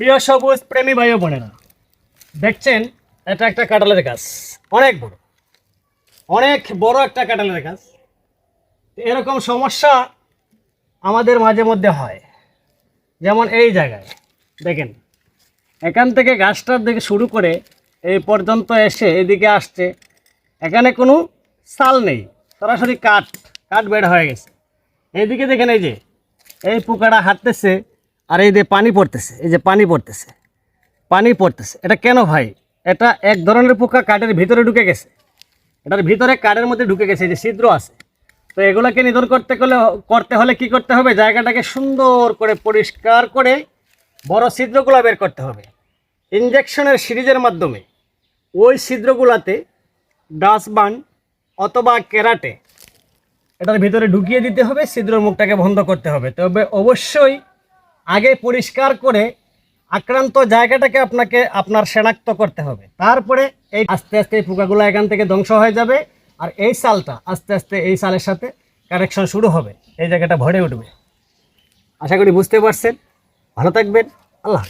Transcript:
প্রিয় সবুজ প্রেমী ভাই বোনেরা, দেখছেন, এটা একটা কাঁঠালের গাছ। অনেক বড়। অনেক বড় একটা কাঁঠালের গাছ। এরকম সমস্যা আমাদের মাঝে মধ্যে হয়। যেমন এই জায়গায়, দেখেন, এখান থেকে গাছটার দিকে শুরু করে এই পর্যন্ত এসে এদিকে আসছে। এখানে কোনো সাল নেই, সরাসরি কাঠ কাঠ বের হয়ে গেছে। এইদিকে দেখেন এই যে, এই পোকাটা হাঁটতেছে। আর এই যে পানি পড়তেছে, এই যে পানি পড়তেছে পানি পড়তেছে। এটা কেন ভাই? এটা এক ধরনের পোকা কাঠের ভিতরে ঢুকে গেছে। এটার ভিতরে কাঠের মধ্যে ঢুকে গেছে, এই যে ছিদ্র আছে। তো এগুলোকে নিধন করতে গেলে, করতে হলে কি করতে হবে? জায়গাটাকে সুন্দর করে পরিষ্কার করে বড় ছিদ্রগুলো বের করতে হবে। ইঞ্জেকশনের সিরিজের মাধ্যমে ওই ছিদ্রগুলোতে ডাস্টবান অথবা কেরাটে এটার ভিতরে ঢুকিয়ে দিতে হবে ছিদ্র মুখটাকে বন্ধ করতে হবে। তবে অবশ্যই আগে পরিষ্কার করে আক্রান্ত জায়গাটাকে আপনাকে, আপনার শনাক্ত করতে হবে। তারপরে এই আস্তে আস্তে এই পোকাগুলো এখান থেকে ধ্বংস হয়ে যাবে আর এই সালটা আস্তে আস্তে এই সালের সাথে কানেকশন শুরু হবে। এই জায়গাটা ভরে উঠবে। আশা করি বুঝতে পারছেন। ভালো থাকবেন। আল্লাহ।